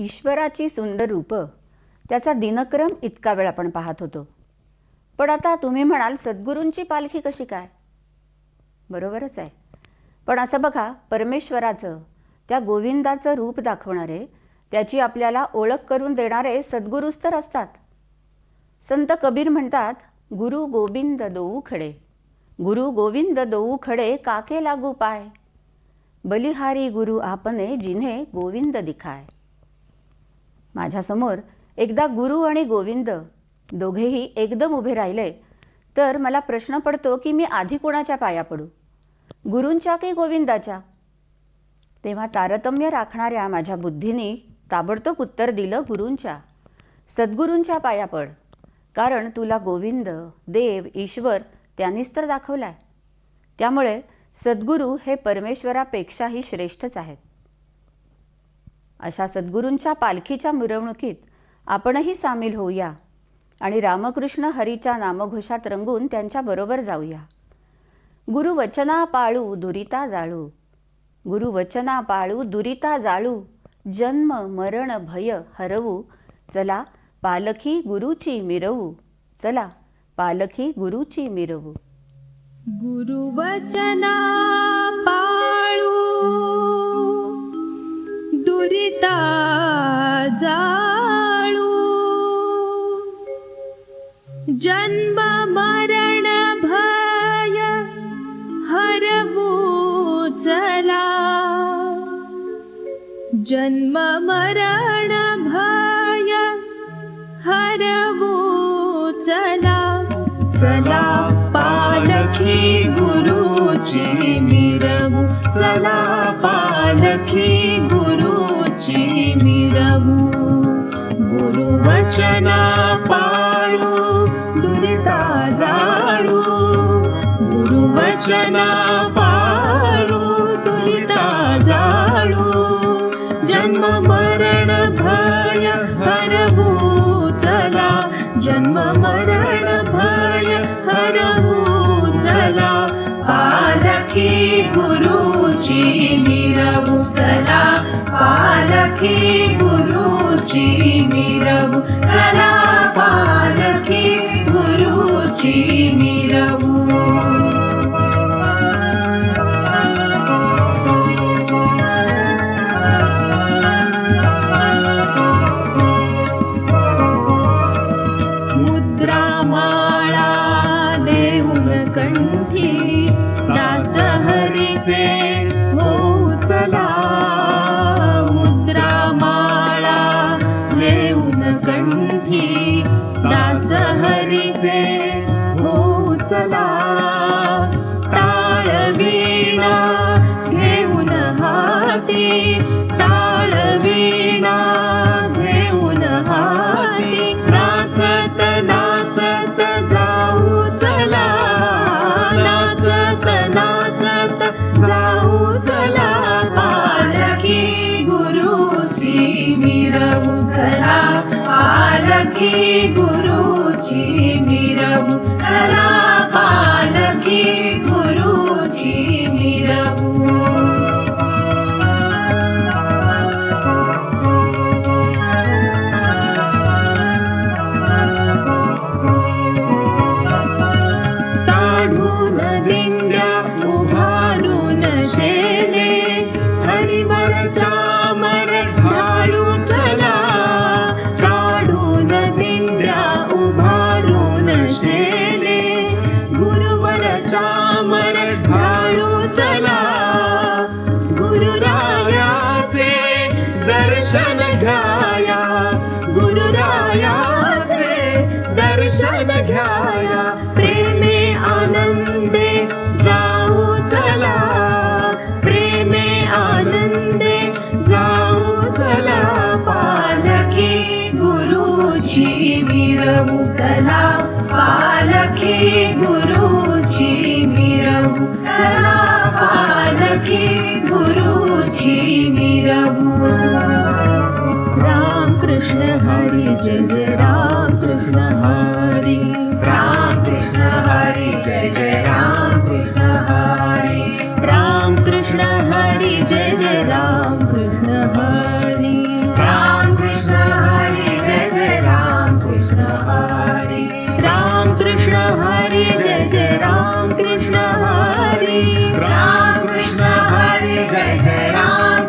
ईश्वराची सुंदर रूपं. त्याचा दिनक्रम इतका वेळ आपण पाहत होतो. पण आता तुम्ही म्हणाल सद्गुरूंची पालखी कशी काय? बरोबरच आहे. पण असं बघा परमेश्वराचं त्या गोविंदाचं रूप दाखवणारे त्याची आपल्याला ओळख करून देणारे सद्गुरूच तर असतात. संत कबीर म्हणतात गुरु गोविंद दोऊ खडे. गुरु गोविंद दोऊ खडे काके लागू पाय. बलिहारी गुरु आपने जिन्हे गोविंद दिखाय. माझ्यासमोर एकदा गुरु आणि गोविंद दोघेही एकदम उभे राहिले तर मला प्रश्न पडतो की मी आधी कोणाच्या पाया पडू? गुरूंच्या की गोविंदाच्या? तेव्हा तारतम्य राखणाऱ्या माझ्या बुद्धीने ताबडतोब उत्तर दिलं गुरूंच्या. सद्गुरूंच्या पाया पड कारण तुला गोविंद देव ईश्वर त्यांनीच तर दाखवलाय. त्यामुळे सद्गुरू हे परमेश्वरापेक्षाही श्रेष्ठच आहेत. अशा सद्गुरूंच्या पालखीच्या मिरवणुकीत आपणही सामील होऊया आणि रामकृष्ण हरीच्या नामघोषात रंगून त्यांच्याबरोबर जाऊया. गुरु वचना पाळू दुरिता जाळू. गुरु वचना पाळू दुरिता जाळू. जन्म मरण भय हरवू. चला पालखी गुरुची मिरवू. चला पालखी गुरुची मिरवू. गुरुवचना जन्म मरण भय हरवो चला चला पालखी गुरुची मिरवू चला पालखी गुरुची मिरवू. गुरुवचना पाळू दुरिता जाळू गुरुवचना पाळू मरण भय हरवू चला. पालखी गुरुची मिरवू चला. पालखी गुरुची मिरवू चला. पालखी गुरुची मिरवू दास हरीचे मिरवू चला पालखी गुरुवरच्या मरठाळू चला. गुरुरायाचे दर्शन घ्याया गुरुरायाचे दर्शन घ्याया प्रेमे आनंदे जाऊ चला. प्रेमे आनंदे जाऊ चला. पालखी गुरुची मिरवू चला. पालखी गुरुची चला पालखी